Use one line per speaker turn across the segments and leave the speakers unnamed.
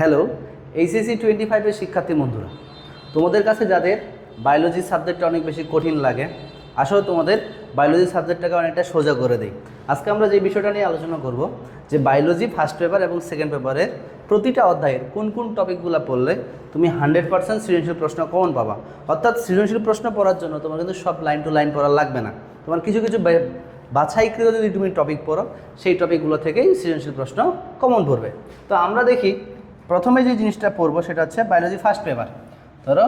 Hello HSC twenty ফাইভের শিক্ষার্থী বন্ধুরা, তোমাদের কাছে যাদের বায়োলজি সাবজেক্টটা অনেক বেশি কঠিন লাগে, আসলে তোমাদের বায়োলজি সাবজেক্টটাকে অনেকটা সোজা করে দেই। আজকে আমরা যে বিষয়টা নিয়ে আলোচনা করব, যে বায়োলজি ফার্স্ট পেপার এবং সেকেন্ড পেপারের প্রতিটা অধ্যায়ের কোন কোন টপিকগুলো পড়লে তুমি হান্ড্রেড পার্সেন্ট সৃজনশীল প্রশ্ন কমন পাবা। অর্থাৎ সৃজনশীল প্রশ্ন পড়ার জন্য তোমার কিন্তু সব লাইন টু লাইন পড়া লাগবে না। তোমার কিছু কিছু বাছাইকৃত যদি তুমি টপিক পড়ো, সেই টপিকগুলো থেকেই সৃজনশীল প্রশ্ন কমন পড়বে। তো আমরা দেখি প্রথমে যে জিনিসটা পড়ব সেটা হচ্ছে বায়োলজি ফার্স্ট পেপার ধরো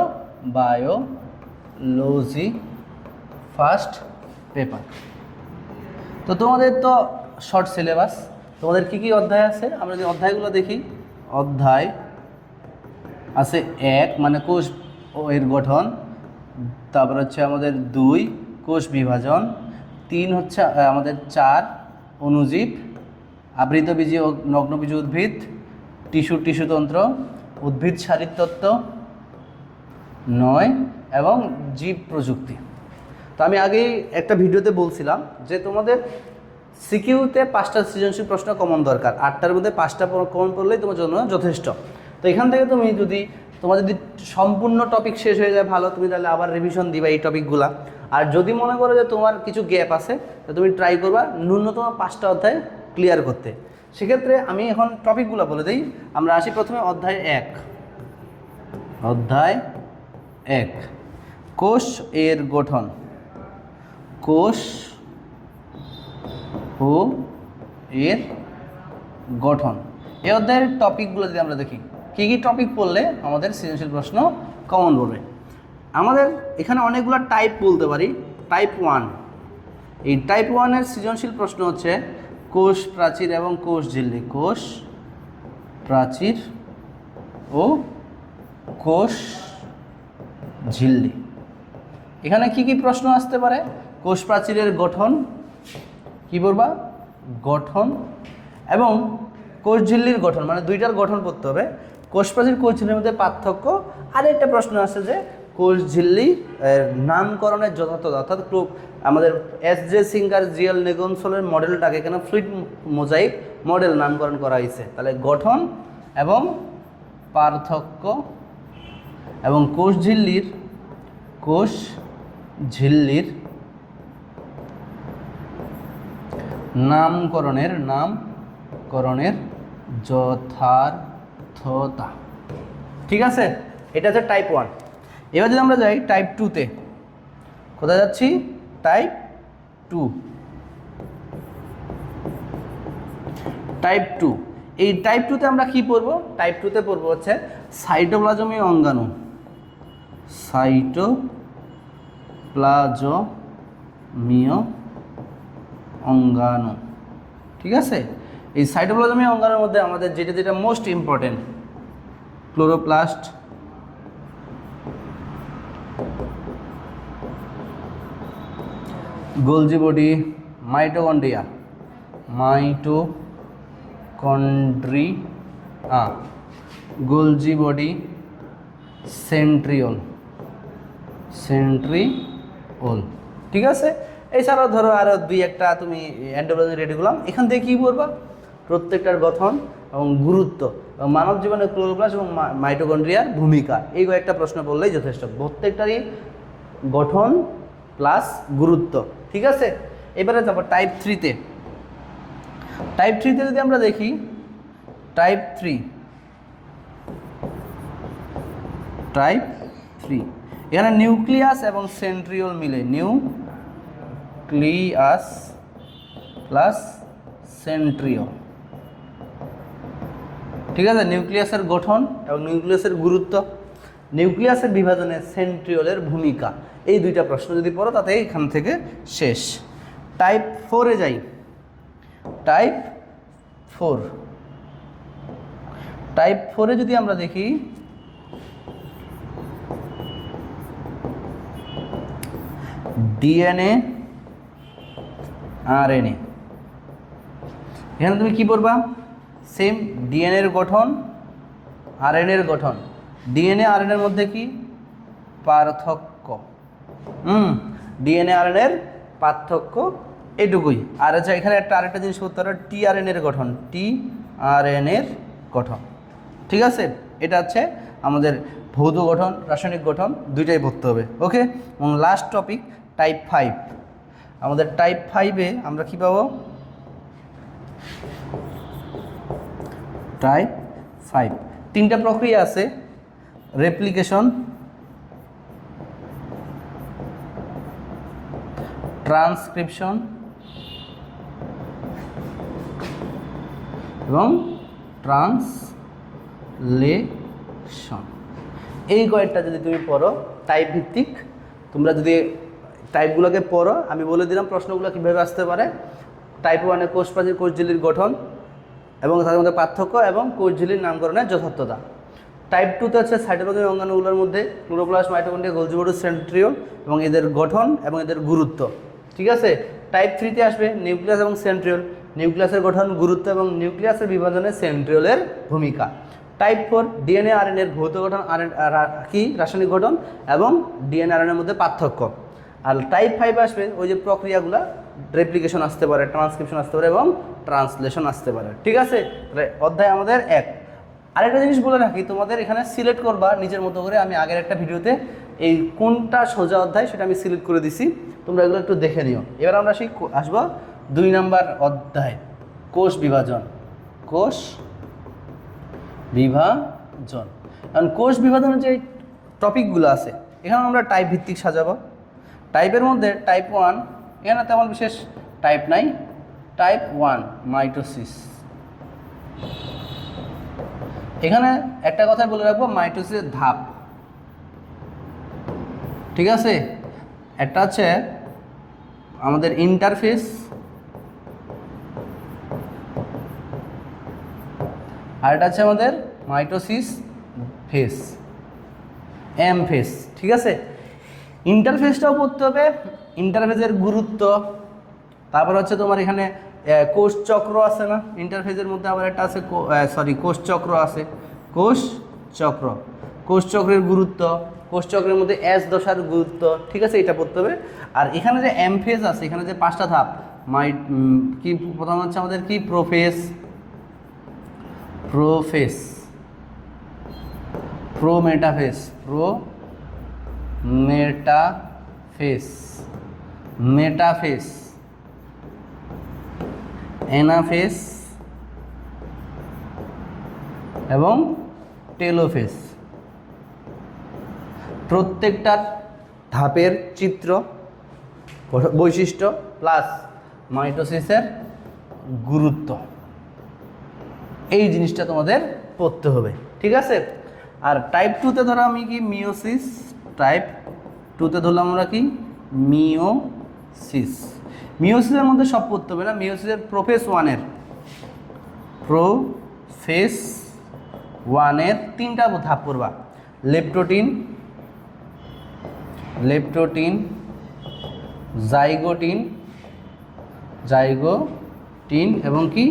বায়োলজি ফার্স্ট পেপার তো তোমাদের তো শর্ট সিলেবাস তোমাদের কি কি অধ্যায় আছে? আমরা যদি অধ্যায়গুলো দেখি। অধ্যায় আছে এক মানে কোষ এর গঠন। তারপর হচ্ছে আমাদের দুই, কোষ বিভাজন। তিন হচ্ছে আমাদের চার অণুজীব আবৃতবীজী ও নগ্নবীজী উদ্ভিদ। টিস্যু টিস্যুতন্ত্র উদ্ভিদ শারীরতত্ত্ব নয়, এবং জীব প্রযুক্তি। তো আমি আগেই একটা ভিডিওতে বলছিলাম যে তোমাদের সিকিউতে পাঁচটা সৃজনশীল প্রশ্ন কমন দরকার। আটটার মধ্যে পাঁচটা কমন পড়লেই তোমার জন্য যথেষ্ট। তো এখান থেকে তুমি যদি তোমার যদি সম্পূর্ণ টপিক শেষ হয়ে যায় ভালো, তুমি তাহলে আবার রিভিশন দিবা এই টপিকগুলা আর যদি মনে করো যে তোমার কিছু গ্যাপ আছে, তো তুমি ট্রাই করবা ন্যূনতম পাঁচটা অধ্যায় ক্লিয়ার করতে। সেক্ষেত্রে আমি এখন টপিকগুলো বলে দিই। আমরা আসি প্রথমে অধ্যায় এক। অধ্যায় এক। কোষ এর গঠন। কোষ ও এর গঠন। এই অধ্যায়ের টপিকগুলো যদি আমরা দেখি, কী কী টপিক পড়লে আমাদের সৃজনশীল প্রশ্ন কমন পড়বে? আমাদের এখানে অনেকগুলো টাইপ বলতে পারি। টাইপ ওয়ান এই টাইপ ওয়ানের সৃজনশীল প্রশ্ন হচ্ছে কোষ প্রাচীর এবং কোষ ঝিল্লি। কোষ প্রাচীর ও কোষ ঝিল্লি। এখানে কি কি প্রশ্ন আসতে পারে? কোষ প্রাচীরের গঠন, কি বলবা? গঠন এবং কোষ ঝিল্লির গঠন মানে দুইটার গঠন করতে হবে। কোষ প্রাচীর, কোষ ঝিল্লির মধ্যে পার্থক্য। আর একটা প্রশ্ন আছে যে কোষ ঝিল্লি, এর নামকরণের যথার্থতা অর্থাৎ আমাদের এস জে সিঙ্গার জিএল নেগনসোলের মডেলটাকে এখানে ফ্লুইড মোজাইক মডেল নামকরণ করা হয়েছে? তাহলে গঠন এবং পার্থক্য এবং কোষ ঝিল্লির কোষ ঝিল্লির নামকরণের নামকরণের যথার্থতা। ঠিক আছে? এটা হচ্ছে টাইপ ওয়ান এবার যদি আমরা যাই টাইপ টুতে কোথায় যাচ্ছি? টাইপ টু টাইপ টু এই টাইপ টুতে আমরা কি পড়ব? টাইপ টুতে পড়ব হচ্ছে সাইটোপ্লাজমী অঙ্গাণু। সাইটো প্লাজমীয় অঙ্গাণু। ঠিক আছে? এই সাইটোপ্লাজমীয় অঙ্গাণুর মধ্যে আমাদের যেটা যেটা most important chloroplast Golgi body mitochondria. Mitochondria Golgi body centriole. Centriole. ঠিক আছে? এছাড়াও ধরো আরও দুই একটা তুমি অ্যান্ডোলজি রেডি করলাম এখান থেকে কী বলবা প্রত্যেকটার গঠন এবং গুরুত্ব মানব জীবনে ক্লোরোপ্লাস্ট এবং মাইটোকন্ড্রিয়ার ভূমিকা, এই কয়েকটা প্রশ্ন বললেই যথেষ্ট। প্রত্যেকটারই গঠন প্লাস গুরুত্ব। ঠিক আছে? এবারে যাব টাইপ থ্রিতে টাইপ থ্রিতে যদি আমরা দেখি টাইপ থ্রি টাইপ থ্রি এখানে নিউক্লিয়াস এবং সেন্ট্রিওল মিলে নিউক্লিয়াস প্লাস সেন্ট্রিওল ঠিক আছে? নিউক্লিয়াসের গঠন এবং নিউক্লিয়াসের গুরুত্ব। নিউক্লিয়াসের বিভাজনে সেন্ট্রিওলের ভূমিকা। এই দুইটা প্রশ্ন যদি পড়ো তাতে এখান থেকে শেষ। টাইপ ফোরে যাই। টাইপ ফোর টাইপ ফোরে যদি আমরা দেখি ডিএনএ আরএনএ এখানে তুমি কি পড়বা? সেম ডিএনএর গঠন আরএনএর গঠন। ডিএনএ আরএনএর মধ্যে কি? পার্থক্য হুম ডিএনএ আরএনএর পার্থক্য এটুকুই। আর আচ্ছা এখানে একটা আরেকটা জিনিস করতে পারো টি আর এর গঠন। টি আর এর গঠন। ঠিক আছে? এটা হচ্ছে আমাদের ভৌত গঠন, রাসায়নিক গঠন, দুইটাই পড়তে হবে। ওকে? এবং লাস্ট টপিক টাইপ ফাইভ আমাদের টাইপ ফাইভে আমরা কি পাবো? টাইপ ফাইভ তিনটা প্রক্রিয়া আছে। রেপ্লিকেশন ট্রান্সক্রিপশন এবং ট্রান্সলেশন এই কয়েকটা যদি তুমি পড়ো টাইপ ভিত্তিক, তোমরা যদি টাইপগুলোকে পড়ো, আমি বলে দিলাম প্রশ্নগুলো কীভাবে আসতে পারে। টাইপ ওয়ানে কোষ প্রাচীর কোষঝিলির গঠন এবং তাদের মধ্যে পার্থক্য এবং কোষঝিলির নামকরণের যথার্থতা। টাইপ টুতে হচ্ছে সাইটোপ্লাজমিক অঙ্গাণুগুলোর মধ্যে ক্লোরোপ্লাস্ট মাইটোকন্ড্রিয়া গোলজিবোরো সেন্ট্রিওল এবং এদের গঠন এবং এদের গুরুত্ব। ঠিক আছে? টাইপ থ্রিতে আসবে নিউক্লিয়াস এবং সেন্ট্রিওল নিউক্লিয়াসের গঠন গুরুত্ব এবং নিউক্লিয়াসের বিভাজনে সেন্ট্রিওলের ভূমিকা। টাইপ ফোর ডিএনএ আর এর ভৌত গঠন, আর কি? রাসায়নিক গঠন এবং ডিএনএ আর মধ্যে পার্থক্য। আর টাইপ ফাইভ আসবে ওই যে প্রক্রিয়াগুলো রেপ্লিকেশন আসতে পারে ট্রান্সক্রিপশন আসতে পারে এবং ট্রান্সলেশন আসতে পারে। ঠিক আছে? অধ্যায় আমাদের এক। আরেকটা জিনিস বলে রাখি, তোমাদের এখানে সিলেক্ট করবা, নিজের মতো করে আমি আগের একটা ভিডিওতে এই কোনটা সোজা অধ্যায় সেটা আমি সিলেক্ট করে দিছি। তোমরা এগুলো একটু দেখে নিও। এবার আমরা সেই আসব দুই নাম্বার অধ্যায়, কোষ বিভাজন। কোষ বিভাজন। কারণ কোষ বিভাজনের যে টপিকগুলো আছে এখানে আমরা টাইপ ভিত্তিক সাজাবো। টাইপের মধ্যে টাইপ ওয়ান এখানে তেমন বিশেষ টাইপ নাই। টাইপ ওয়ান মাইটোসিস এখানে একটা কথা বলে রাখব মাইটোসিসের ধাপ। ঠিক আছে? একটা হচ্ছে আমাদের ইন্টারফেস আর এটা হচ্ছে আমাদের মাইটোসিস ফেস এম ফেস ঠিক আছে? ইন্টারফেসটাও পড়তে হবে ইন্টারফেসের গুরুত্ব। তারপর হচ্ছে তোমার এখানে কোষ চক্র আছে না? ইন্টারফেসের মধ্যে আবার একটা আছে সরি কোষ চক্র আছে। কোষ চক্র, কোষ চক্রের গুরুত্ব। কোষ চক্রের মধ্যে এস দশার গুরুত্ব, ঠিক আছে, এটা পড়তে হবে। আর এখানে যে এম ফেজ আছে, এখানে যে পাঁচটা ধাপ মাই কি প্রথম হচ্ছে আমাদের কি? Prophase prophase prometaphase prometaphase metaphase anaphase এবং টেলোফেস প্রত্যেকটার ধাপের চিত্র বৈশিষ্ট্য প্লাস মাইটোসিসের গুরুত্ব। এই জিনিসটা তোমাদের পড়তে হবে, ঠিক আছে? আর টাইপ টুতে ধরো আমি কি মিওসিস টাইপ টুতে ধরলাম আমরা কি? মিওসিস মিওসিসের মধ্যে সব পড়তে হবে না মিওসিসের প্রোফেস ওয়ানের প্রোফেস ওয়ানের তিনটা ধাপ পড়বা। লেপটোটিন লেপটোটিন, জাইগোটিন জাইগোটিন এবং কি?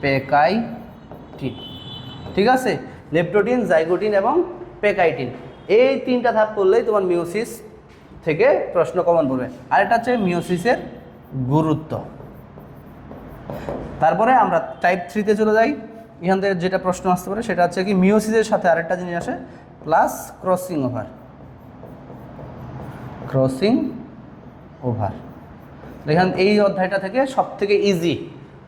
পেকাইটিন। ঠিক আছে? লেপটোটিন, জাইগোটিন এবং পেকাইটিন। এই তিনটা ধাপ করলেই তোমার মিওসিস থেকে প্রশ্ন কমন পড়বে। আর এটা হচ্ছে মিওসিসের গুরুত্ব। তারপরে আমরা টাইপ থ্রিতে চলে যাই। এখান থেকে যেটা প্রশ্ন আসতে পারে, সেটা হচ্ছে কি মিওসিসের সাথে আরেকটা জিনিস আসে plus crossing over crossing over এখান এই অধ্যায়টা থেকে সব থেকে ইজি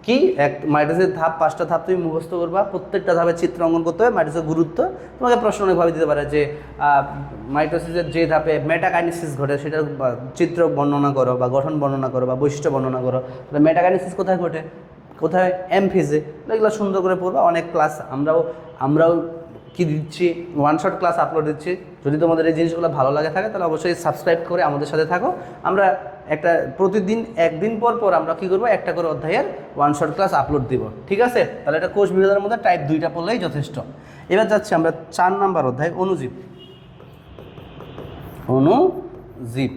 কি? এক মাইটোসের ধাপ, পাঁচটা ধাপ তুমি মুখস্থ করবা, প্রত্যেকটা ধাপে চিত্র অঙ্কন করতে হবে মাইটোসের গুরুত্ব। তোমাকে প্রশ্ন অনেকভাবে দিতে পারে যে মাইটোসিসের যে ধাপে মেটাকাইনিসিস ঘটে সেটার চিত্র বর্ণনা করো বা গঠন বর্ণনা করো বা বৈশিষ্ট্য বর্ণনা করো। মেটাকাইনিসিস কোথায় ঘটে? কোথায়? এম ফিজে এগুলো সুন্দর করে পড়বা, অনেক ক্লাস আমরাও আমরাও কি দিচ্ছি? ওয়ান শট ক্লাস আপলোড দিচ্ছি। যদি তোমাদের এই জিনিসগুলো ভালো লাগে থাকে, তাহলে অবশ্যই সাবস্ক্রাইব করে আমাদের সাথে থাকো। আমরা একটা প্রতিদিন, একদিন পর পর আমরা কি করব? একটা করে অধ্যায়ের ওয়ান শট ক্লাস আপলোড দিব। ঠিক আছে? তাহলে এটা কোষ বিভাগের মধ্যে টাইপ দুইটা পড়লেই যথেষ্ট। এবার যাচ্ছি আমরা চার নাম্বার অধ্যায়, অনুজীব। অনুজীব।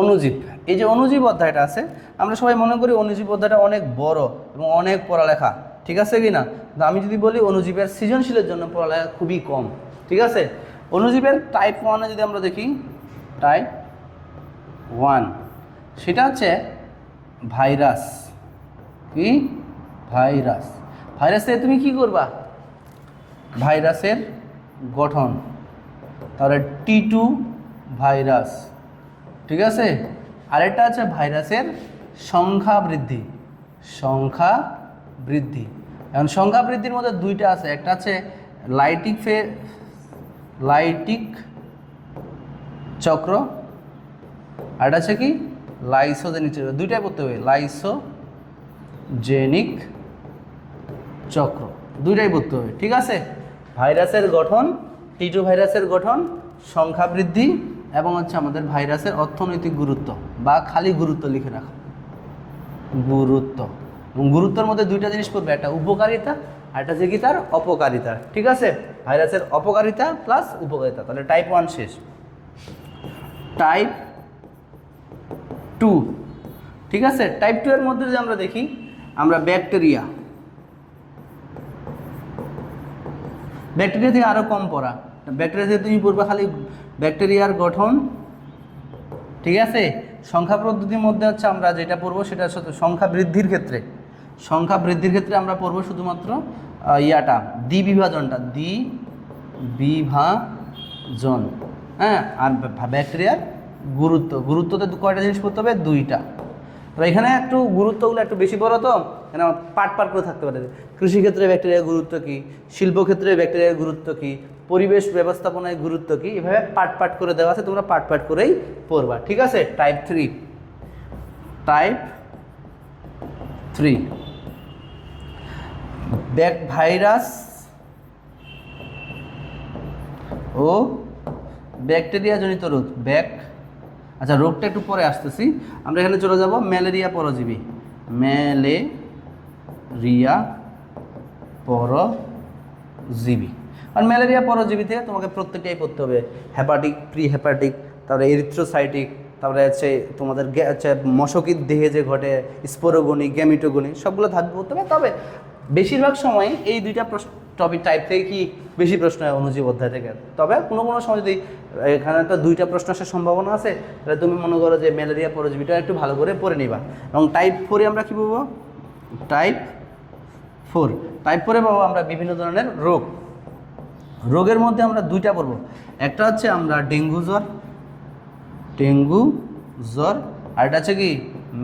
অনুজীব। এই যে অনুজীব অধ্যায়টা আছে, আমরা সবাই মনে করি অনুজীব অধ্যায়টা অনেক বড় এবং অনেক পড়ালেখা। ঠিক আছে কি না আমি যদি বলি অনুজীবের সৃজনশীলের জন্য পড়ালেখা খুবই কম, ঠিক আছে? অনুজীবের টাইপ ওয়ানে যদি আমরা দেখি টাইপ ওয়ান সেটা হচ্ছে ভাইরাস কি? ভাইরাস ভাইরাস তুমি কি করবা? ভাইরাসের গঠন, তাহলে টি টু ভাইরাস ঠিক আছে? আরেকটা আছে ভাইরাসের সংখ্যা বৃদ্ধি, সংখ্যা বৃদ্ধি। এখন সংখ্যা বৃদ্ধির মধ্যে দুইটা আছে। একটা আছে লাইটিক ফে লাইটিক চক্র, আর একটা আছে কি? লাইসোজেনিক চক্র। দুইটাই পড়তে হবে। লাইসোজেনিক চক্র। দুইটাই পড়তে হবে। ঠিক আছে? ভাইরাসের গঠন, টিটু ভাইরাসের গঠন, সংখ্যা বৃদ্ধি, এবং হচ্ছে আমাদের ভাইরাসের অর্থনৈতিক গুরুত্ব, বা খালি গুরুত্ব লিখে রাখো। গুরুত্ব। এবং গুরুত্বের মধ্যে দুইটা জিনিস পড়বে একটা উপকারিতা আর একটা যে কি তার? অপকারিতা। ঠিক আছে? ভাইরাসের অপকারিতা প্লাস উপকারিতা। তাহলে টাইপ ওয়ান শেষ। টাইপ টু ঠিক আছে? টাইপ টু এর মধ্যে যদি আমরা দেখি, আমরা ব্যাকটেরিয়া ব্যাকটেরিয়া থেকে আরও কম পড়া। ব্যাকটেরিয়া থেকে তুমি পড়বে, খালি ব্যাকটেরিয়ার গঠন। ঠিক আছে? সংখ্যা পদ্ধতির মধ্যে হচ্ছে আমরা যেটা পড়ব, সেটা হচ্ছে সংখ্যা বৃদ্ধির ক্ষেত্রে। সংখ্যা বৃদ্ধির ক্ষেত্রে আমরা পড়ব শুধুমাত্র ইয়াটা দ্বি বিভাজনটা দ্বি বিভাজন হ্যাঁ আর ব্যাকটেরিয়ার গুরুত্ব। গুরুত্বতে কয়টা জিনিস পড়তে হবে? দুইটা। তো এখানে একটু গুরুত্বগুলো একটু বেশি বড় তো, এখানে পাট পাট করে থাকতে পারে। কৃষিক্ষেত্রে ব্যাকটেরিয়ার গুরুত্ব কী? শিল্পক্ষেত্রে ব্যাকটেরিয়ার গুরুত্ব কী? পরিবেশ ব্যবস্থাপনায় গুরুত্ব কী? এভাবে পাট পাট করে দেওয়া আছে, তোমরা পাট পাট করেই পড়বা। ঠিক আছে? Type three type three back virus ও ব্যাকটেরিয়া জনিত রোগ, ব্যাক। আচ্ছা রোগটা একটু পরে আসতেছি। আমরা এখানে চলে যাব ম্যালেরিয়া পরজীবী। ম্যালেরিয়া পরজীবী। আর ম্যালেরিয়া পরজীবী থেকে তোমাকে প্রত্যেকটাই পড়তে হবে। হ্যাপাটিক প্রি হ্যাপাটিক তারপরে এরিথ্রোসাইটিক তারপরে হচ্ছে তোমাদের হচ্ছে মশকির দেহে যে ঘটে স্পোরোগনি গ্যামিটোগনি সবগুলো থাকবে পড়তে হবে তবে বেশিরভাগ সময় এই দুইটা প্রশ্ন টপিক টাইপ থেকে কি বেশি প্রশ্ন হয় অনুজীব অধ্যায় থেকে? তবে কোনো কোনো সময় যদি এখানে তো দুইটা প্রশ্ন আসার সম্ভাবনা আছে, তাহলে তুমি মনে করো যে ম্যালেরিয়া পরজীবীটা একটু ভালো করে পড়ে নিবা। এবং টাইপ ফোরে আমরা কী পাবো? টাইপ ফোর টাইপ ফোরে পাবো আমরা বিভিন্ন ধরনের রোগ। রোগের মধ্যে আমরা দুইটা পড়ব। একটা হচ্ছে আমরা ডেঙ্গু জ্বর ডেঙ্গু জ্বর, আর এটা হচ্ছে কি?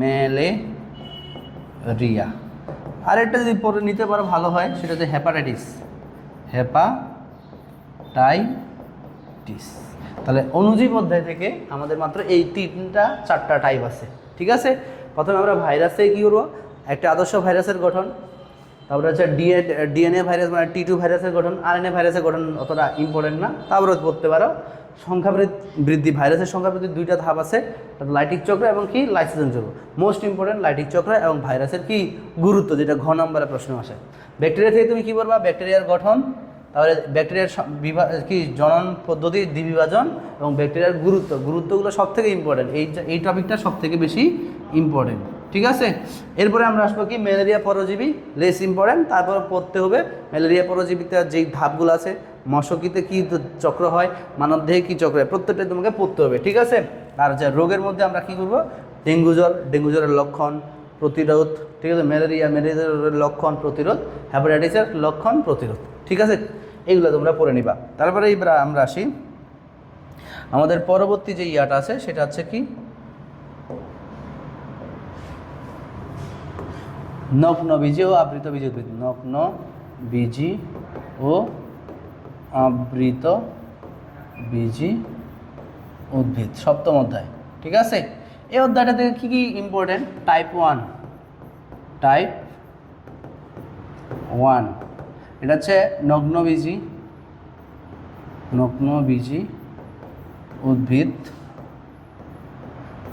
ম্যালেরিয়া। আরেকটা যদি পরে নিতে পারো ভালো হয়, সেটা হচ্ছে হ্যাপাটাইটিস হ্যাপাটাইটিস তাহলে অনুজীব অধ্যায় থেকে আমাদের মাত্র এই তিনটা, চারটা টাইপ আছে। ঠিক আছে? প্রথমে আমরা ভাইরাসে কী করব? একটা আদর্শ ভাইরাসের গঠন, তারপরে হচ্ছে ডিএ ডিএনএ ভাইরাস মানে টি টু ভাইরাসের গঠন আরএনএ ভাইরাসের গঠন অতটা ইম্পর্টেন্ট না তারপরে পড়তে পারো। সংখ্যা বৃদ্ধি- বৃদ্ধি, ভাইরাসের সংখ্যা বৃদ্ধির দুইটা ধাপ আছে লাইটিক চক্র এবং কি? লাইসোজেন চক্র। মোস্ট ইম্পর্টেন্ট লাইটিক চক্র এবং ভাইরাসের কি গুরুত্ব, যেটা ঘ নম্বরে প্রশ্ন আসে। ব্যাকটেরিয়া থেকে তুমি কি বলবা? ব্যাকটেরিয়ার গঠন, তাহলে ব্যাকটেরিয়ার কি জনন পদ্ধতি, দ্বিবিভাজন এবং ব্যাকটেরিয়ার গুরুত্ব। গুরুত্বগুলো সব থেকে ইম্পর্টেন্ট এই এই টপিকটা সব থেকে বেশি ইম্পর্টেন্ট ঠিক আছে? এরপরে আমরা আসব কি? ম্যালেরিয়া পরজীবী লেস ইম্পর্টেন্ট তারপর পড়তে হবে। ম্যালেরিয়া পরজীবীতে যেই ধাপগুলো আছে, মশকিতে কী চক্র হয় মানবদেহে কী চক্র হয় প্রত্যেকটাই তোমাকে পড়তে হবে, ঠিক আছে? আর যে রোগের মধ্যে আমরা কী করব? ডেঙ্গু জ্বর, ডেঙ্গু জ্বরের লক্ষণ, প্রতিরোধ, ঠিক আছে? ম্যালেরিয়া, ম্যালেরিয়ার লক্ষণ, প্রতিরোধ। হ্যাপাটাইটিসের লক্ষণ, প্রতিরোধ, ঠিক আছে? এইগুলো তোমরা পড়ে নিবা। তারপরে আমরা আসি। আমাদের পরবর্তী যে ইয়াটা আছে, সেটা হচ্ছে কি? নগ্ন বীজি ও আবৃত বীজ উদ্ভিদ নগ্ন বীজি ও আবৃত বীজি উদ্ভিদ। সপ্তম অধ্যায়। ঠিক আছে? এই অধ্যায়টা থেকে কী কী important type one type one এটা হচ্ছে নগ্নবীজি নগ্নবীজি উদ্ভিদ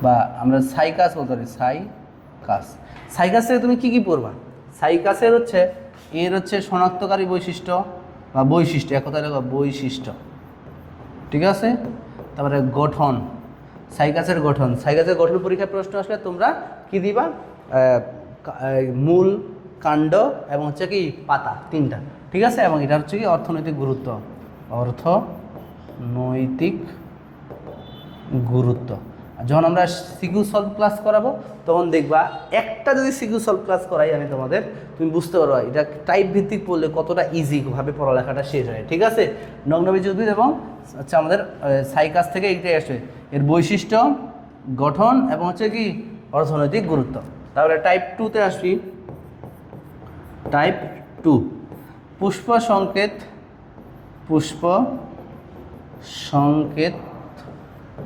বা আমরা সাইকাস বলতে পারি সাইকাস। সাইকাস তুমি কি কি পড়বা? সাইকাসের হচ্ছে, এর হচ্ছে শনাক্তকারী বৈশিষ্ট্য বা বৈশিষ্ট্য, এক কথায় বৈশিষ্ট্য। ঠিক আছে? তারপরে গঠন, সাইকাসের গঠন। সাইকাসের গঠন পরীক্ষায় প্রশ্ন আসলে তোমরা কি দিবা? মূল, কাণ্ড এবং হচ্ছে কি পাতা, তিনটা। ঠিক আছে? এবং এটা হচ্ছে কি অর্থনৈতিক গুরুত্ব। অর্থনৈতিক গুরুত্ব। যখন আমরা সিকিউ সলভ ক্লাস করাবো, তখন দেখবা একটা যদি সিকিউ সলভ ক্লাস করাই আমি তোমাদের, তুমি বুঝতে পারো এটা টাইপ ভিত্তিক পড়লে কতটা ইজিভাবে পড়ালেখাটা শেষ হয়, ঠিক আছে? নগ্নবীজ উদ্ভিদ এবং হচ্ছে আমাদের সাইকাস থেকে এইটাই আসে এর বৈশিষ্ট্য, গঠন এবং হচ্ছে কি, অর্থনৈতিক গুরুত্ব। তাহলে টাইপ টুতে আসি। টাইপ টু পুষ্প সংকেত পুষ্প সংকেত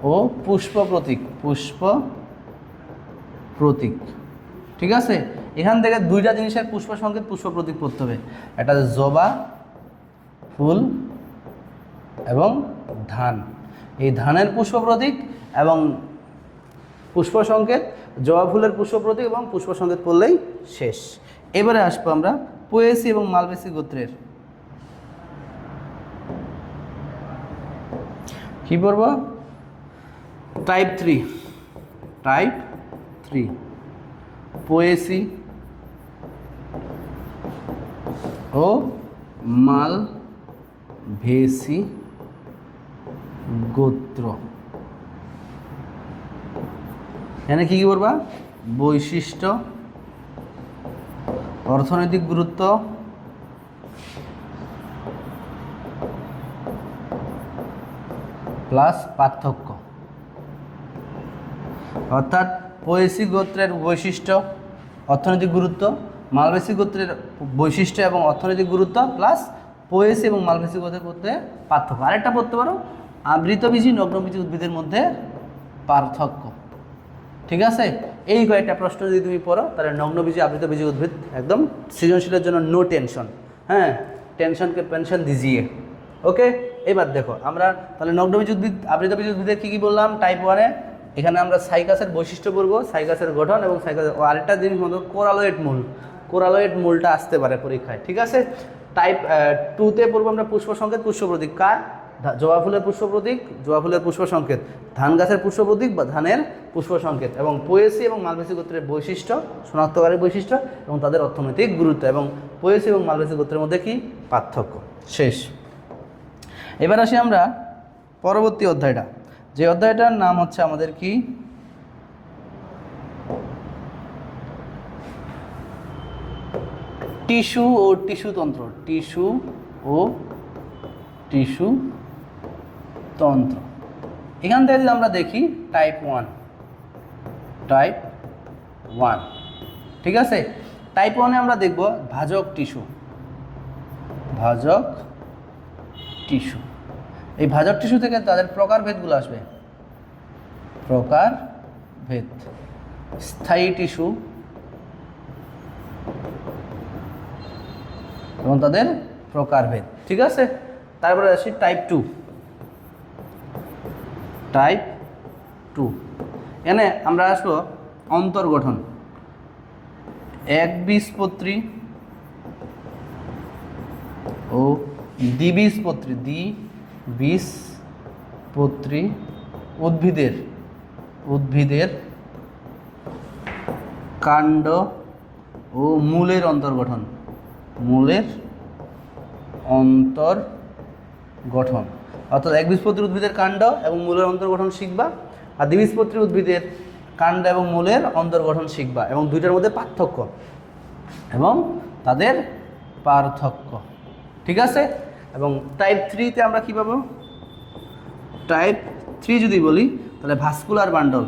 ও পুষ্প প্রতীক পুষ্প প্রতীক। ঠিক আছে? এখান থেকে দুইটা জিনিসের পুষ্প সংকেত পুষ্প প্রতীক পড়তে হবে। একটা জবা, ফুল এবং ধান। এই ধানের পুষ্প প্রতীক এবং পুষ্প সংকেত, জবা ফুলের পুষ্প প্রতীক এবং পুষ্প সংকেত পড়লেই শেষ। এবারে আসব আমরা পোয়েসি এবং মালবেসি গোত্রের। কি পড়ব? Type three type three Poaceae ও মাল ভেসি গোত্র। এখানে কি কি করবা বৈশিষ্ট্য, অর্থনৈতিক গুরুত্ব, প্লাস পার্থক্য। অর্থাৎ পয়েসি গোত্রের বৈশিষ্ট্য, অর্থনৈতিক গুরুত্ব মালবেসি গোত্রের বৈশিষ্ট্য এবং অর্থনৈতিক গুরুত্ব প্লাস পোয়েসি এবং মালবেসি গোত্রের মধ্যে পার্থক্য। আরেকটা বলতে পারো আবৃতবীজী নগ্নবীজী উদ্ভিদের মধ্যে পার্থক্য। ঠিক আছে? এই কয়েকটা প্রশ্ন যদি তুমি পড়ো, তাহলে নগ্নবীজী আবৃতবীজী উদ্ভিদ একদম সৃজনশীলের জন্য নো টেনশন হ্যাঁ টেনশনকে পেনশন দিজিয়ে। ওকে এবার দেখো, আমরা তাহলে নগ্নবীজ উদ্ভিদ আবৃতবীজ উদ্ভিদের কী কী বললাম? টাইপ ওয়ানে এখানে আমরা সাইকাসের বৈশিষ্ট্য বলব, সাইকাসের গঠন এবং সাইকাসের আরেকটা জিনিস মতো কোরালোয়েড মূল। কোরালোয়েড মূলটা আসতে পারে পরীক্ষায়, ঠিক আছে? টাইপ টুতে পড়ব আমরা পুষ্প সংকেত, পুষ্প প্রতীক কার? জবা ফুলের পুষ্প প্রতীক, জবা ফুলের পুষ্প সংকেত। ধান গাছের পুষ্প প্রতীক বা ধানের পুষ্প সংকেত এবং পোয়েসি এবং মালবেসি গোত্রের বৈশিষ্ট্য শনাক্তকারী বৈশিষ্ট্য এবং তাদের অর্থনৈতিক গুরুত্ব এবং পোয়েসি এবং মালবেসি গোত্রের মধ্যে কি পার্থক্য? শেষ। এবার আসি আমরা পরবর্তী অধ্যায়টা। যে অধ্যায়টার নাম হচ্ছে আমাদের কি? টিস্যু ও টিস্যু তন্ত্র। টিস্যু ও টিস্যু তন্ত্র। এখান থেকে যদি আমরা দেখি টাইপ ওয়ান টাইপ ওয়ান ঠিক আছে? টাইপ ওয়ানে আমরা দেখব ভাজক টিস্যু। ভাজক টিস্যু। এই ভাজক টিস্যু থেকে তাদের প্রকার প্রকারভেদগুলো আসবে। প্রকার ভেদ। স্থায়ী টিস্যু এবং তাদের প্রকারভেদ ঠিক আছে? তারপরে আসি টাইপ টু টাইপ টু এখানে আমরা আসব অন্তর্গঠন এক বীজপত্রী ও দ্বিবীজপত্রী দ্বি বীজপত্রী উদ্ভিদের উদ্ভিদের কাণ্ড ও মূলের অন্তর্গঠন। মূলের অন্তর গঠন অর্থাৎ একবীজপত্রী উদ্ভিদের কাণ্ড এবং মূলের অন্তর্গঠন শিখবা, আর দ্বিবীজপত্রী উদ্ভিদের কাণ্ড এবং মূলের অন্তর্গঠন শিখবা এবং দুইটার মধ্যে পার্থক্য এবং তাদের পার্থক্য। ঠিক আছে? এবং টাইপ থ্রিতে আমরা কী পাবো? টাইপ থ্রি যদি বলি, তাহলে ভাস্কুলার বান্ডল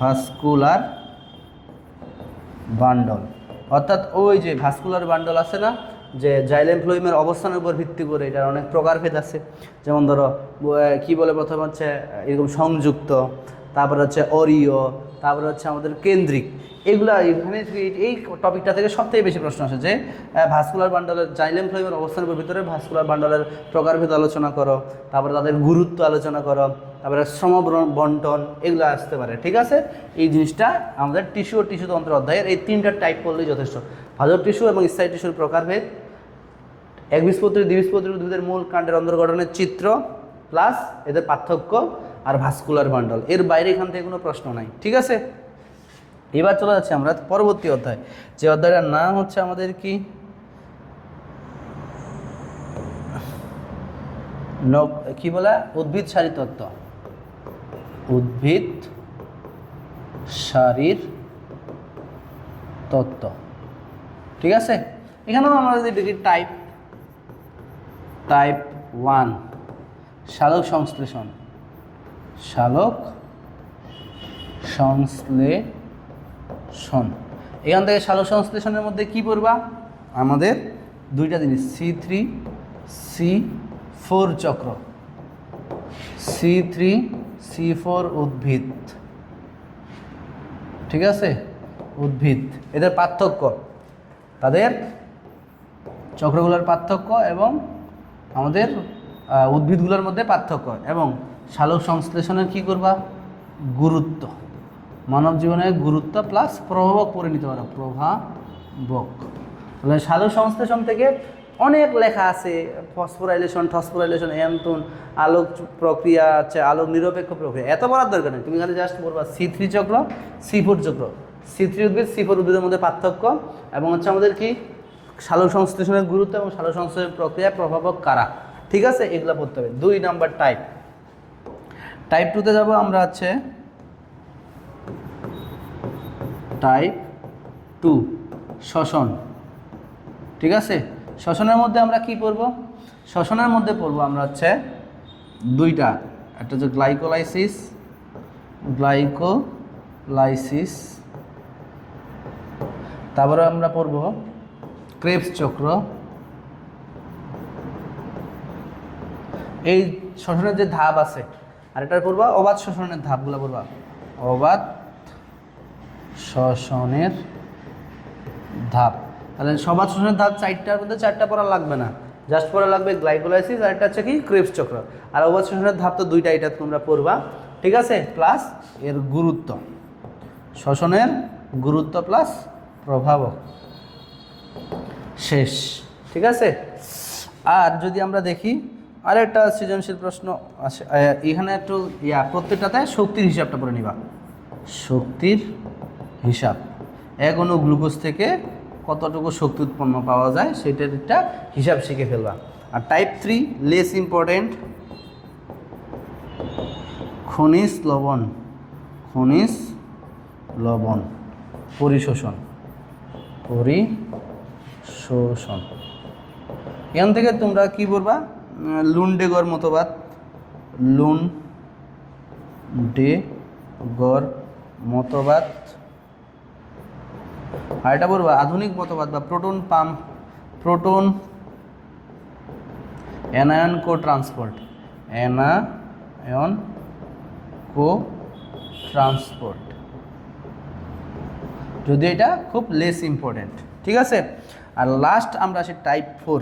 ভাস্কুলার বান্ডল অর্থাৎ ওই যে ভাস্কুলার বান্ডল আছে না, যে জাইলেম ফ্লোইমের অবস্থানের উপর ভিত্তি করে এটার অনেক প্রকারভেদ আছে। যেমন ধরো কি বলে প্রথম হচ্ছে, এরকম সংযুক্ত, তারপর হচ্ছে অরিয় তারপরে হচ্ছে আমাদের কেন্দ্রিক। এগুলা এখানে এই- টপিকটা থেকে সবথেকে বেশি প্রশ্ন আসে যে ভাস্কুলার বান্ডলের জাইলেম ফ্লোইমের অবস্থানের ভিতরে ভাস্কুলার বান্ডলের প্রকারভেদ আলোচনা করো, তারপরে তাদের গুরুত্ব আলোচনা করো, তারপরে শ্রম বন্টন, এগুলো আসতে পারে, ঠিক আছে? এই জিনিসটা আমাদের টিস্যু ও টিস্যু তন্ত্র অধ্যায়ের এই তিনটা টাইপ করলেই যথেষ্ট। ভাজক টিস্যু এবং স্থায়ী টিস্যুর প্রকারভেদ, একবীজপত্রী, দ্বিবীজপত্রী উদ্ভিদের মূল কাণ্ডের অন্তর্গঠনের চিত্র প্লাস এদের পার্থক্য আর ভাস্কুলার বান্ডল। এর বাইরে এখান থেকে কোনো প্রশ্ন নাই, ঠিক আছে? এবার চলে যাচ্ছি আমরা পরবর্তী অধ্যায়। যে অধ্যায়টার নাম হচ্ছে আমাদের কি? কি বলে? উদ্ভিদ সারি তত্ত্ব। উদ্ভিদ শারীর তত্ত্ব। ঠিক আছে? এখানেও যদি দেখি টাইপ টাইপ ওয়ান সালোক সংশ্লেষণ। সালোক সংশ্লেষণ। এখান থেকে শালক সংশ্লেষণের মধ্যে কি পড়বা? আমাদের দুইটা জিনিস সি থ্রি সি ফোর চক্র। সি থ্রি সি ফোর উদ্ভিদ। ঠিক আছে? উদ্ভিদ। এদের পার্থক্য। তাদের চক্রগুলোর পার্থক্য এবং আমাদের উদ্ভিদগুলোর মধ্যে পার্থক্য। এবং সালোক সংশ্লেষণের কি করবা? গুরুত্ব। মানব জীবনের গুরুত্ব প্লাস প্রভাবক পরিণত করা প্রভাবক। তাহলে সালোক সংশ্লেষণ থেকে অনেক লেখা আছে ফসফোরাইলেশন টসফোরাইলেশন এমতুন আলোক প্রক্রিয়া আছে আলোক নিরপেক্ষ প্রক্রিয়া। এত বলার দরকার নেই। তুমি খালি জাস্ট বলবা সি থ্রি চক্র সি ফোর চক্র। সি থ্রি উদ্ভিদ সি ফোর উদ্ভিদের মধ্যে পার্থক্য এবং হচ্ছে আমাদের কি? সালোক সংশ্লেষণের গুরুত্ব এবং সালোক সংশ্লেষণ প্রক্রিয়া প্রভাবক কারা? ঠিক আছে? এগুলো পড়তে হবে। দুই নাম্বার টাইপ টাইপ টুতে যাব আমরা হচ্ছে টাইপ টু শ্বসন ঠিক আছে? শ্বসনের মধ্যে আমরা কি পড়ব? শ্বসনের মধ্যে পড়ব আমরা হচ্ছে দুইটা। একটা হচ্ছে গ্লাইকোলাইসিস গ্লাইকোলাইসিস তারপরে আমরা পড়ব ক্রেবস চক্র। এই শ্বসনের যে ধাপ আছে আর এটা পড়বা, অবাধ শ্বসনের ধাপগুলো পড়বা। অবাধ শ্বসনের ধাপ। তাহলে সবাদ শ্বসনের ধাপ চারটার মধ্যে চারটা পড়া লাগবে না। জাস্ট পড়া লাগবে গ্লাইকোলাইসিস আর একটা হচ্ছে কি ক্রেবস চক্র। আর অবাধ শ্বসনের ধাপ তো দুইটা, এটা তোমরা পড়বা। ঠিক আছে? প্লাস এর গুরুত্ব। শ্বসনের গুরুত্ব প্লাস প্রভাবক। শেষ। ঠিক আছে? আর যদি আমরা দেখি আরেকটা সৃজনশীল প্রশ্ন আছে। এখানে একটু, ইয়া, প্রত্যেকটাতে শক্তির হিসাবটা পড়ে নিবা। শক্তির হিসাব। এক অণু গ্লুকোজ থেকে কতটুকু শক্তি উৎপন্ন পাওয়া যায় সেটার একটা হিসাব শিখে ফেলবা। আর টাইপ থ্রি লেস ইম্পর্টেন্ট খনিজ লবণ খনিজ লবণ, পরিশোষণ পরিশোষণ। এখান থেকে তোমরা কি বলবা লুন্ডেগর মতবাদ। লুন ডে গড় মতবাদ। আর এটা বলবা, আধুনিক মতবাদ বা proton pump, proton anion co transport. Anion co transport. যদি এটা খুব লেস ইম্পর্টেন্ট ঠিক আছে? আর লাস্ট আমরা আসি টাইপ ফোর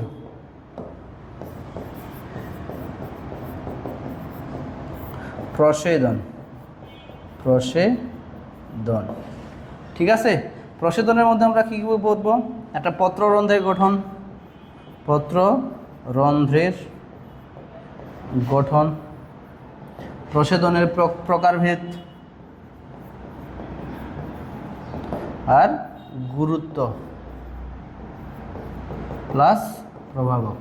প্রসেদন। প্রসেদন। ঠিক আছে? প্রসেদনের মধ্যে আমরা কী কী বলব? একটা পত্ররন্ধ্রের গঠন। পত্র রন্ধ্রের গঠন। প্রসেদনের প্র- প্রকারভেদ। আর গুরুত্ব। প্লাস প্রভাবক।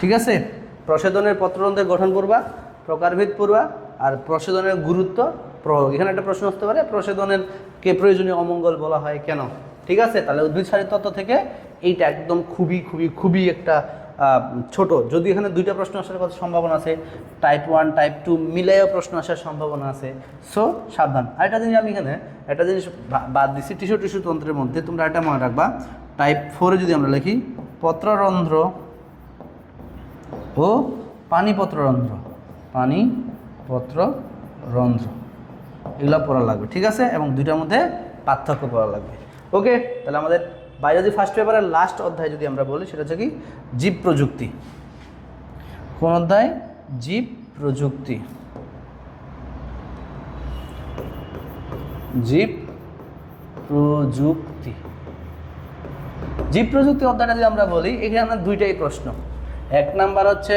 ঠিক আছে? প্রসেদনের পত্ররন্ধ্রের গঠন পড়বা, প্রকারভেদ পড়বা, আর প্রসেদনের গুরুত্ব প্রভাবক এখানে একটা প্রশ্ন আসতে পারে, প্রসেদনের কে প্রয়োজনীয় অমঙ্গল বলা হয় কেন? ঠিক আছে? তাহলে উদ্ভিদ সারি তত্ত্ব থেকে এইটা একদম খুবই খুবই খুবই একটা ছোট। যদি এখানে দুইটা প্রশ্ন আসার কথা সম্ভাবনা আছে টাইপ ওয়ান টাইপ টু মিলাইও প্রশ্ন আসার সম্ভাবনা আছে। সো সাবধান। আরেকটা জিনিস আমি এখানে, একটা জিনিস বাদ দিচ্ছি টিস্যু টিস্যু তন্ত্রের মধ্যে। তোমরা একটা মনে রাখবা টাইপ ফোরে যদি আমরা লিখি, পত্ররন্ধ্র ও পানিপত্ররন্ধ্র পানিপত্র রন্ধ্র। এগুলো পড়া লাগবে, ঠিক আছে? এবং দুইটার মধ্যে পার্থক্য পড়া লাগবে। ওকে, তাহলে আমাদের বায়োলজি ফার্স্ট পেপারের লাস্ট অধ্যায় যদি আমরা বলি, সেটা হচ্ছে কি? জীব প্রযুক্তি। কোন অধ্যায়? জীব প্রযুক্তি। জীব প্রযুক্তি। জীব প্রযুক্তি অধ্যায়টা যদি আমরা বলি, এখানে আমরা দুইটাই প্রশ্ন। এক নাম্বার হচ্ছে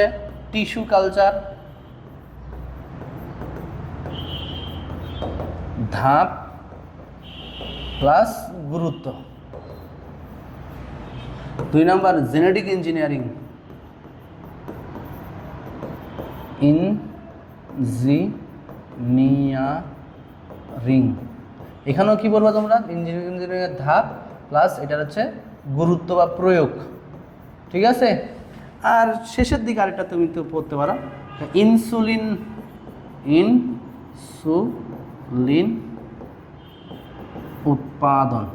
টিস্যু কালচার। ধাপ প্লাস গুরুত্ব। দুই নাম্বার জেনেটিক ইঞ্জিনিয়ারিং। ইঞ্জিনিয়ারিং। এখানেও কি বলব তোমরা? ইঞ্জিনিয়ারিংয়ের ধাপ প্লাস এটার হচ্ছে গুরুত্ব বা প্রয়োগ। ঠিক আছে? আর শেষের দিকে আরেকটা তুমি তো পড়তে পারো। ইনসুলিন ইনসুলিন উৎপাদন।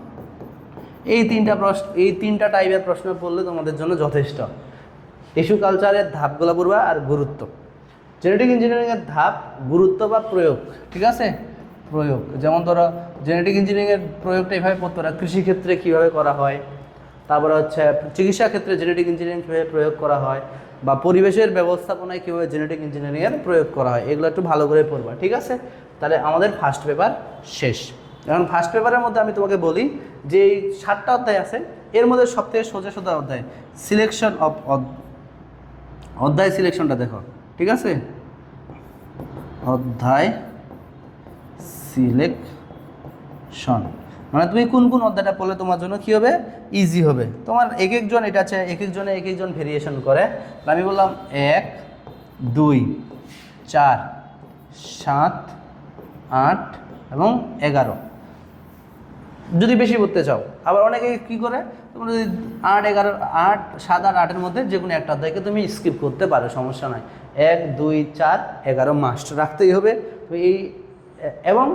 এই তিনটা প্রশ্ন, এই তিনটা টাইপের প্রশ্ন পড়লে তোমাদের জন্য যথেষ্ট। টিস্যু কালচারের ধাপগুলো পড়বা আর গুরুত্ব। জেনেটিক ইঞ্জিনিয়ারিংয়ের ধাপ, গুরুত্ব বা প্রয়োগ, ঠিক আছে? প্রয়োগ। যেমন ধরো জেনেটিক ইঞ্জিনিয়ারিংয়ের প্রয়োগটা এইভাবে পড়তে পারো। কৃষিক্ষেত্রে কীভাবে করা হয়? তারপরে হচ্ছে চিকিৎসা ক্ষেত্রে জেনেটিক ইঞ্জিনিয়ারিং কীভাবে প্রয়োগ করা হয় বা পরিবেশের ব্যবস্থাপনায় কীভাবে জেনেটিক ইঞ্জিনিয়ারিংয়ের প্রয়োগ করা হয়, এগুলো একটু ভালো করে পড়বা, ঠিক আছে? তাহলে আমাদের ফার্স্ট পেপার শেষ। এখন ফার্স্ট পেপারের মধ্যে আমি তোমাকে বলি যে এই সাতটা অধ্যায় আছে, এর মধ্যে সবথেকে সোজা সোজা অধ্যায় সিলেকশন অফ অধ্যায় সিলেকশনটা দেখো, ঠিক আছে? অধ্যায় সিলেকশন মানে তুমি কোন কোন অধ্যায়টা পড়লে তোমার জন্য কি হবে? ইজি হবে। তোমার এক একজন এটা আছে এক একজনে এক একজন ভেরিয়েশন করে আমি বললাম এক, দুই, চার, সাত, আট এবং এগারো। যদি বেশি পড়তে চাও। আবার অনেকে কি করে? তোমরা যদি আট, এগারো, আট, সাত, আট, আটের মধ্যে যে কোনো একটা অধ্যায়কে তুমি স্কিপ করতে পারো, সমস্যা নাই। এক, দুই, চার, এগারো মাস্ট রাখতেই হবে। তো এই, এবং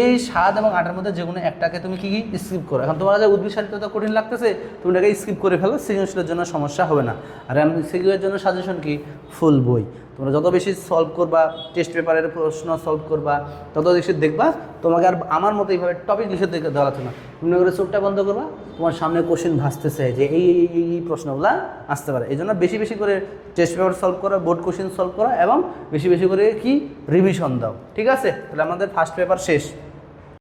এই স্বাদ এবং আটের মধ্যে যে কোনো একটাকে তুমি কি কি স্কিপ করো। এখন তোমার যে উদ্ভিদ কঠিন লাগতেছে, তুমি এটাকে স্কিপ করে ফেলো সৃজনশীলের জন্য সমস্যা হবে না। আর সিকিউরের জন্য সাজেশন কি? ফুল বই। তোমরা যত বেশি সলভ করবা টেস্ট পেপারের প্রশ্ন সলভ করবা, তত বেশি দেখবা, তোমাকে আর আমার মতো এইভাবে টপিক লিখে দেখে দেওয়া না। তুমি করে চোখটা বন্ধ করবা, তোমার সামনে কোশ্চেন ভাসতেছে যে এই এই এই এই প্রশ্নগুলো আসতে পারে। এই জন্য বেশি বেশি করে টেস্ট পেপার সলভ করা বোর্ড কোশ্চেন সলভ করা এবং বেশি বেশি করে কি? রিভিশন দাও। ঠিক আছে? তাহলে আমাদের ফার্স্ট পেপার শেষ।